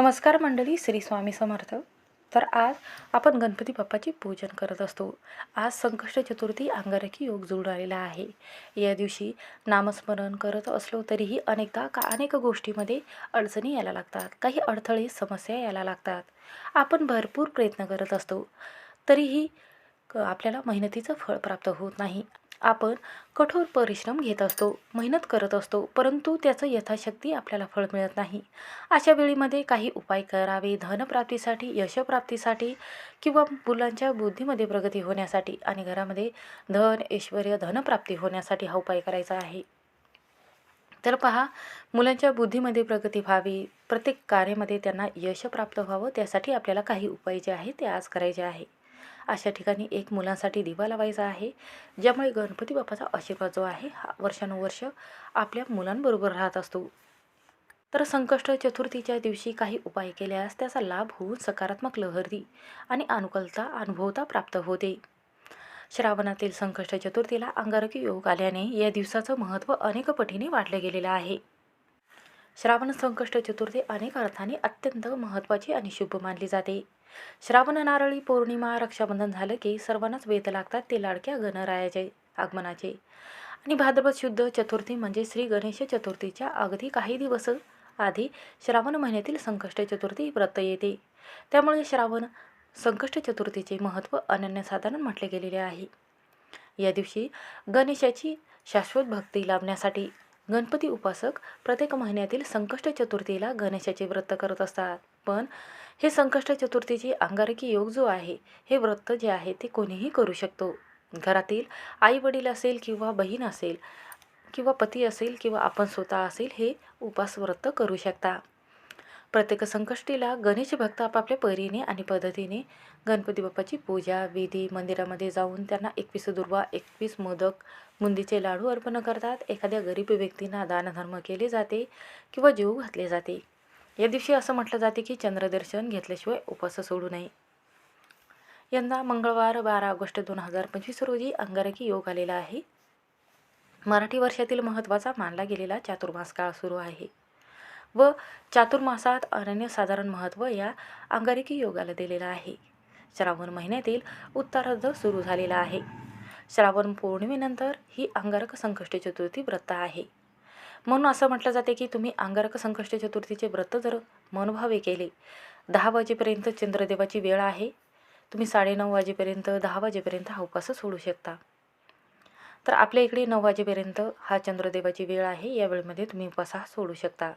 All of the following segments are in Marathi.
नमस्कार मंडळी श्री स्वामी समर्थ. तर आज आपण गणपती बाप्पाची पूजन करत असतो. आज संकष्ट चतुर्थी अंगारकी योग जुळून आलेला आहे. या दिवशी नामस्मरण करत असलो तरीही अनेकदा का अनेक गोष्टीमध्ये अडचणी यायला लागतात. काही अडथळे समस्या यायला लागतात. आपण भरपूर प्रयत्न करत असतो. तरीही आपल्याला मेहनतीचं फळ प्राप्त होत नाही. आपण कठोर परिश्रम घेत असतो मेहनत करत असतो परंतु त्याचं यथाशक्ती आपल्याला फळ मिळत नाही. अशा वेळीमध्ये काही उपाय करावे धनप्राप्तीसाठी यशप्राप्तीसाठी किंवा मुलांच्या बुद्धीमध्ये प्रगती होण्यासाठी आणि घरामध्ये धन ऐश्वर धनप्राप्ती होण्यासाठी हा उपाय करायचा आहे. तर पहा मुलांच्या बुद्धीमध्ये प्रगती व्हावी प्रत्येक कार्यामध्ये त्यांना यश प्राप्त व्हावं त्यासाठी आपल्याला काही उपाय जे आहे ते आज करायचे आहे. अशा ठिकाणी एक मुलांसाठी दिवा लावायचा आहे ज्यामुळे गणपती बाप्पाचा आशीर्वाद जो आहे हा वर्षानुवर्ष आपल्या मुलांबरोबर राहत असतो. तर संकष्ट चतुर्थीच्या दिवशी काही उपाय केल्यास त्याचा लाभ होऊन सकारात्मक लहरी आणि अनुकूलता अनुभवता प्राप्त होते. श्रावणातील संकष्ट चतुर्थीला अंगारकी योग आल्याने या दिवसाचं महत्त्व अनेक पटीने वाढलं गेलेलं आहे. श्रावण संकष्ट चतुर्थी अनेक अर्थाने अत्यंत महत्त्वाची आणि शुभ मानली जाते. श्रावण नारळी पौर्णिमा रक्षाबंधन झालं की सर्वांनाच वेध लागतात ते लाडक्या गणरायाचे आगमनाचे. आणि भाद्रपद शुद्ध चतुर्थी म्हणजे श्री गणेश चतुर्थीच्या अगदी काही दिवस आधी श्रावण महिन्यातील संकष्ट चतुर्थी व्रत येते. त्यामुळे श्रावण संकष्ट चतुर्थीचे महत्त्व अनन्यसाधारण म्हटले गेलेले आहे. या दिवशी गणेशाची शाश्वत भक्ती लाभण्यासाठी गणपती उपासक प्रत्येक महिन्यातील संकष्ट चतुर्थीला गणेशाचे व्रत करत असतात. पण हे संकष्ट चतुर्थीची अंगारकी योग जो आहे हे व्रत जे आहे ते कोणीही करू शकतो. घरातील आई वडील असेल किंवा बहीण असेल किंवा पती असेल किंवा आपण स्वतः असेल हे उपास व्रत करू शकता. प्रत्येक संकष्टीला गणेश भक्त आपापल्या परीने आणि पद्धतीने गणपती बाप्पाची पूजा विधी मंदिरामध्ये जाऊन त्यांना एकवीस दुर्वा एकवीस मोदक बुंदीचे लाडू अर्पण करतात. एखाद्या गरीब व्यक्तींना दानधर्म केले जाते किंवा जीव घातले जाते. या दिवशी असं म्हटलं जाते की चंद्रदर्शन घेतल्याशिवाय उपास सोडू नये. यंदा मंगळवार बारा ऑगस्ट दोन हजार पंचवीस रोजी अंगारकी योग आलेला आहे. मराठी वर्षातील महत्त्वाचा मानला गेलेला चातुर्मास काळ सुरू आहे. व चातुर्मासात अनन्य साधारण महत्त्व या अंगारकी योगाला दिलेलं आहे. श्रावण महिन्यातील उत्तरार्ध सुरू झालेला आहे. श्रावण पौर्णिमेनंतर ही अंगारक संकष्ट चतुर्थी व्रत आहे. म्हणून असं म्हटलं जाते की तुम्ही अंगारक संकष्ट चतुर्थीचे व्रत जर मनभावे केले दहा वाजेपर्यंत चंद्रदेवाची वेळ आहे. तुम्ही साडेनऊ वाजेपर्यंत दहा वाजेपर्यंत हा उपास सोडू शकता. तर आपल्या इकडे नऊ वाजेपर्यंत हा चंद्रदेवाची वेळ आहे. या वेळेमध्ये तुम्ही उपास हा सोडू शकता.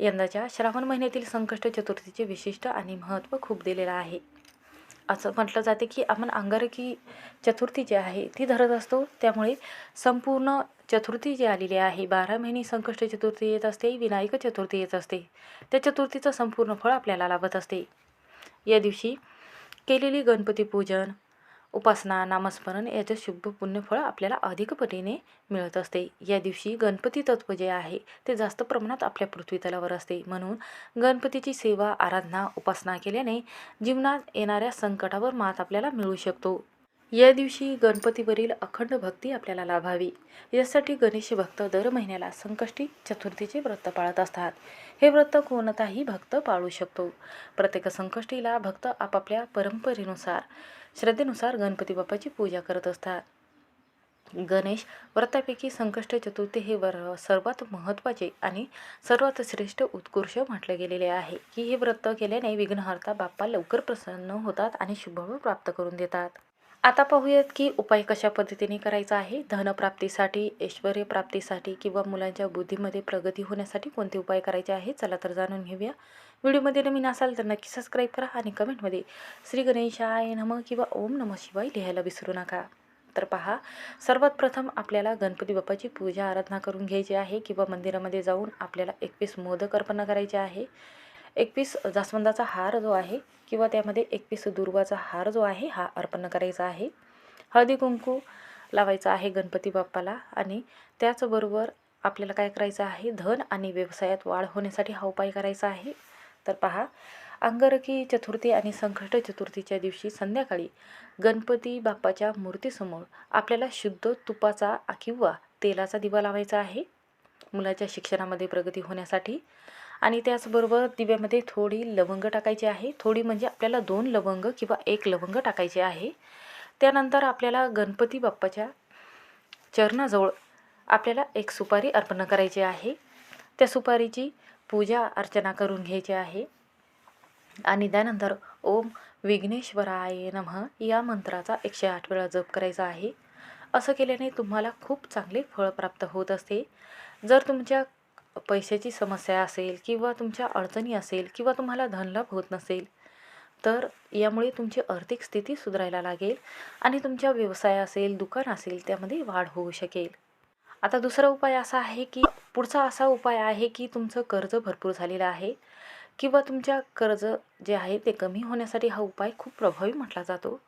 यंदाच्या श्रावण महिन्यातील संकष्ट चतुर्थीचे विशिष्ट आणि महत्त्व खूप दिलेलं आहे. असं म्हटलं जाते की आपण अंगारकी चतुर्थी जी आहे ती धरत असतो. त्यामुळे संपूर्ण चतुर्थी जी आलेली आहे बारा महिने संकष्ट चतुर्थी येत असते विनायक चतुर्थी येत असते. त्या चतुर्थीचं संपूर्ण फळ आपल्याला लाभत असते. या दिवशी केलेली गणपती पूजन उपासना नामस्मरण याचं शुभ पुण्यफळ आपल्याला अधिक पटीने मिळत असते. या दिवशी गणपती तत्व जे आहे ते जास्त प्रमाणात आपल्या पृथ्वीतलावर असते. म्हणून गणपतीची सेवा आराधना उपासना केल्याने जीवनात येणाऱ्या संकटावर मात आपल्याला मिळू शकतो. या दिवशी गणपतीवरील अखंड भक्ती आपल्याला लाभावी. यासाठी गणेश भक्त दर महिन्याला संकष्टी चतुर्थीचे व्रत पाळत असतात. हे व्रत कोणताही भक्त पाळू शकतो. प्रत्येक संकष्टीला भक्त आपापल्या परंपरेनुसार श्रद्धेनुसार गणपती बाप्पाची पूजा करत असतात. गणेश व्रतापैकी संकष्ट चतुर्थी हे वर सर्वात महत्त्वाचे आणि सर्वात श्रेष्ठ उत्कृष्ट म्हटले गेलेले आहे की हे व्रत केल्याने विघ्नहर्ता बाप्पा लवकर प्रसन्न होतात आणि शुभफळ प्राप्त करून देतात. आता पाहूयात की उपाय कशा पद्धतीने करायचा आहे? धनप्राप्तीसाठी ऐश्वर प्राप्तीसाठी किंवा मुलांच्या बुद्धीमध्ये प्रगती होण्यासाठी कोणते उपाय करायचे आहे? चला तर जाणून घेऊया. व्हिडिओमध्ये नवीन असाल तर नक्की सबस्क्राईब करा आणि कमेंटमध्ये श्री गणेशाय नम किंवा ओम नम शिवाय लिहायला विसरू नका. तर पहा सर्वात प्रथम आपल्याला गणपती बाप्पाची पूजा आराधना करून घ्यायची आहे किंवा मंदिरामध्ये जाऊन आपल्याला एकवीस मोदक अर्पण करायचे आहे. एकवीस जास्वंदाचा हार जो आहे किंवा त्यामध्ये एकवीस दुर्वाचा हार जो आहे हा अर्पण करायचा आहे. हळदी कुंकू लावायचा आहे गणपती बाप्पाला आणि त्याचबरोबर आपल्याला काय करायचं आहे धन आणि व्यवसायात वाढ होण्यासाठी हा उपाय करायचा आहे. तर पहा अंगरकी चतुर्थी आणि संकष्ट चतुर्थीच्या दिवशी संध्याकाळी गणपती बाप्पाच्या मूर्तीसमोर आपल्याला शुद्ध तुपाचा किंवा तेलाचा दिवा लावायचा आहे. मुलाच्या शिक्षणामध्ये प्रगती होण्यासाठी आणि त्याचबरोबर दिव्यामध्ये थोडी लवंग टाकायची आहे. थोडी म्हणजे आपल्याला दोन लवंग किंवा एक लवंग टाकायचे आहे. त्यानंतर आपल्याला गणपती बाप्पाच्या चरणाजवळ आपल्याला एक सुपारी अर्पण करायची आहे. त्या सुपारीची पूजा अर्चना करून घ्यायची आहे. आणि त्यानंतर ओम विघ्नेश्वराय नमः या मंत्राचा एकशे आठ वेळा जप करायचा आहे. असं केल्याने तुम्हाला खूप चांगले फळ प्राप्त होत असते. जर तुमच्या पैशाची समस्या असेल किंवा तुमच्या अडचणी असेल किंवा तुम्हाला धनलाभ होत नसेल तर यामुळे तुमची आर्थिक स्थिती सुधारायला लागेल आणि तुमच्या व्यवसाय असेल दुकान असेल त्यामध्ये वाढ होऊ शकेल. आता दुसरा उपाय असा आहे की पुढचा असा उपाय आहे की तुमचं कर्ज भरपूर झालेलं आहे किंवा तुमच्या कर्ज जे आहे ते कमी होण्यासाठी हा उपाय खूप प्रभावी म्हटला जातो.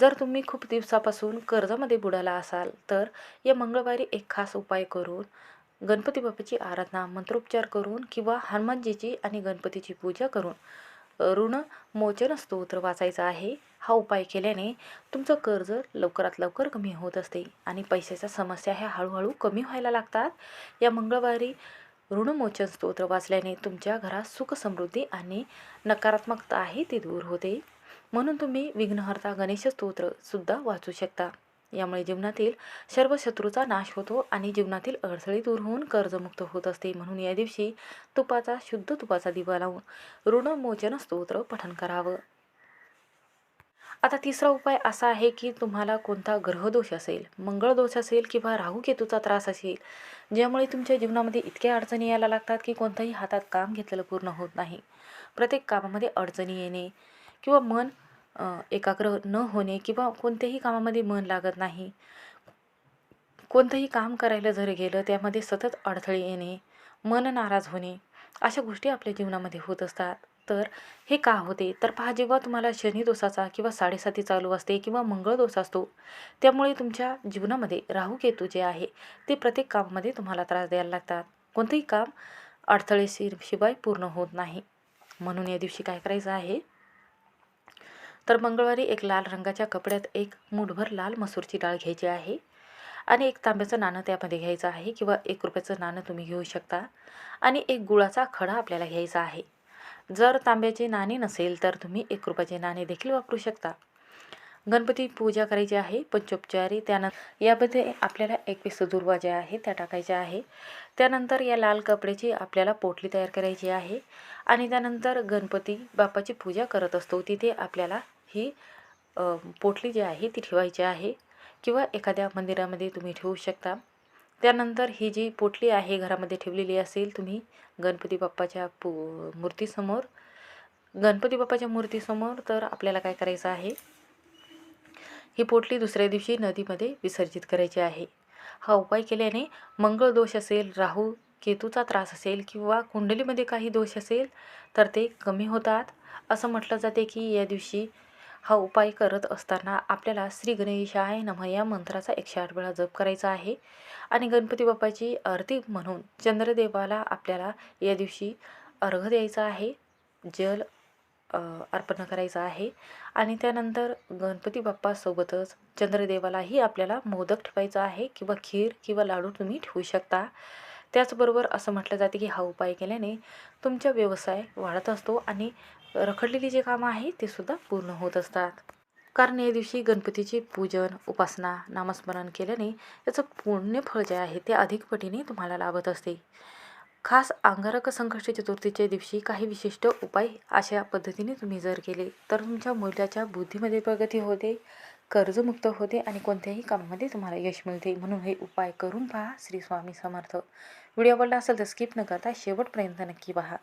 जर तुम्ही खूप दिवसापासून कर्जामध्ये बुडाला असाल तर या मंगळवारी एक खास उपाय करून गणपती बाप्पाची आराधना मंत्रोपचार करून किंवा हनुमानजीची आणि गणपतीची पूजा करून ऋण मोचन स्तोत्र वाचायचा आहे. हा उपाय केल्याने तुमचं कर्ज लवकरात लवकर कमी होत असते आणि पैशाच्या समस्या ह्या हळूहळू कमी व्हायला लागतात. या मंगळवारी ऋणमोचन स्तोत्र वाचल्याने तुमच्या घरात सुख समृद्धी आणि नकारात्मकता आहे ती दूर होते. म्हणून तुम्ही विघ्नहर्ता गणेश स्तोत्रसुद्धा वाचू शकता. यामुळे जीवनातील सर्व शत्रूचा नाश होतो आणि जीवनातील अडथळे दूर होऊन कर्जमुक्त होत असते. म्हणून या दिवशी तुपाचा शुद्ध तुपाचा दिवा लावून ऋणमोचन स्तोत्र पठण करावं. आता तिसरा उपाय असा आहे की तुम्हाला कोणता ग्रहदोष असेल मंगळदोष असेल किंवा राहूकेतूचा त्रास असेल ज्यामुळे तुमच्या जीवनामध्ये इतक्या अडचणी यायला लागतात की कोणत्याही हातात काम घेतलेलं पूर्ण होत नाही. प्रत्येक कामामध्ये अडचणी येणे किंवा मन एकाग्र न होणे किंवा कोणत्याही कामामध्ये मन लागत नाही. कोणतंही काम करायला जर गेलं त्यामध्ये सतत अडथळे येणे मन नाराज होणे अशा गोष्टी आपल्या जीवनामध्ये होत असतात. तर हे का होते? तर पहा जेव्हा तुम्हाला शनी दोषाचा किंवा साडेसाती चालू असते किंवा मंगळ दोष असतो त्यामुळे तुमच्या जीवनामध्ये राहू केतू जे आहे ते प्रत्येक कामामध्ये तुम्हाला त्रास द्यायला लागतात. कोणतंही काम अडथळे शिवाय पूर्ण होत नाही. म्हणून या दिवशी काय करायचं आहे? तर मंगळवारी एक लाल रंगाच्या कपड्यात एक मुठभर लाल मसूरची डाळ घ्यायची आहे आणि एक तांब्याचं नाणं त्यामध्ये घ्यायचं आहे किंवा एक रुपयाचं नाणं तुम्ही घेऊ शकता आणि एक गुळाचा खडा आपल्याला घ्यायचा आहे. जर तांब्याचे नाणे नसेल तर तुम्ही एक रुपयाचे नाणे देखील वापरू शकता. गणपती पूजा करायची आहे पंचोपचारी त्यानंतर यामध्ये आपल्याला एकवीस दुर्वा ज्या आहे त्या टाकायच्या आहे. त्यानंतर या लाल कपड्याची आपल्याला पोटली तयार करायची आहे आणि त्यानंतर गणपती बाप्पाची पूजा करत असतो तिथे आपल्याला ही पोटली जी आहे ती ठेवायची आहे किंवा एखाद्या मंदिरामध्ये तुम्ही ठेवू शकता. त्यानंतर ही जी पोटली आहे घरामध्ये ठेवलेली असेल तुम्ही गणपती बाप्पाच्या पू मूर्तीसमोर. गणपती बाप्पाच्या मूर्तीसमोर तर आपल्याला काय करायचं आहे? ही पोटली दुसऱ्या दिवशी नदीमध्ये विसर्जित करायची आहे. हा उपाय केल्याने मंगळ दोष असेल राहू केतूचा त्रास असेल किंवा कुंडलीमध्ये काही दोष असेल तर ते कमी होतात. असं म्हटलं जाते की या दिवशी हा उपाय करत असताना आपल्याला श्री गणेशाय नमः या मंत्राचा एकशे आठ वेळा जप करायचा आहे. आणि गणपती बाप्पाची आरती म्हणून चंद्रदेवाला आपल्याला या दिवशी अर्घ द्यायचा आहे. जल अर्पण करायचं आहे. आणि त्यानंतर गणपती बाप्पासोबतच चंद्रदेवालाही आपल्याला मोदक ठेवायचा आहे किंवा खीर किंवा लाडू तुम्ही ठेवू शकता. त्याचबरोबर असं म्हटलं जाते की हा उपाय केल्याने तुमचा व्यवसाय वाढत असतो आणि रखडलेली जे कामं आहे ते सुद्धा पूर्ण होत असतात. कारण या दिवशी गणपतीचे पूजन उपासना नामस्मरण केल्याने याचं पुण्यफळ जे आहे ते अधिक पटीने तुम्हाला लाभत असते. खास अंगारक संकष्ट चतुर्थीच्या दिवशी काही विशिष्ट उपाय अशा पद्धतीने तुम्ही जर केले तर तुमच्या मुलाच्या बुद्धीमध्ये प्रगती होते कर्जमुक्त होते आणि कोणत्याही कामामध्ये तुम्हाला यश मिळते. म्हणून हे उपाय करून पहा. श्री स्वामी समर्थ. व्हिडिओ आवडला असेल तर स्किप न करता शेवटपर्यंत नक्की पहा.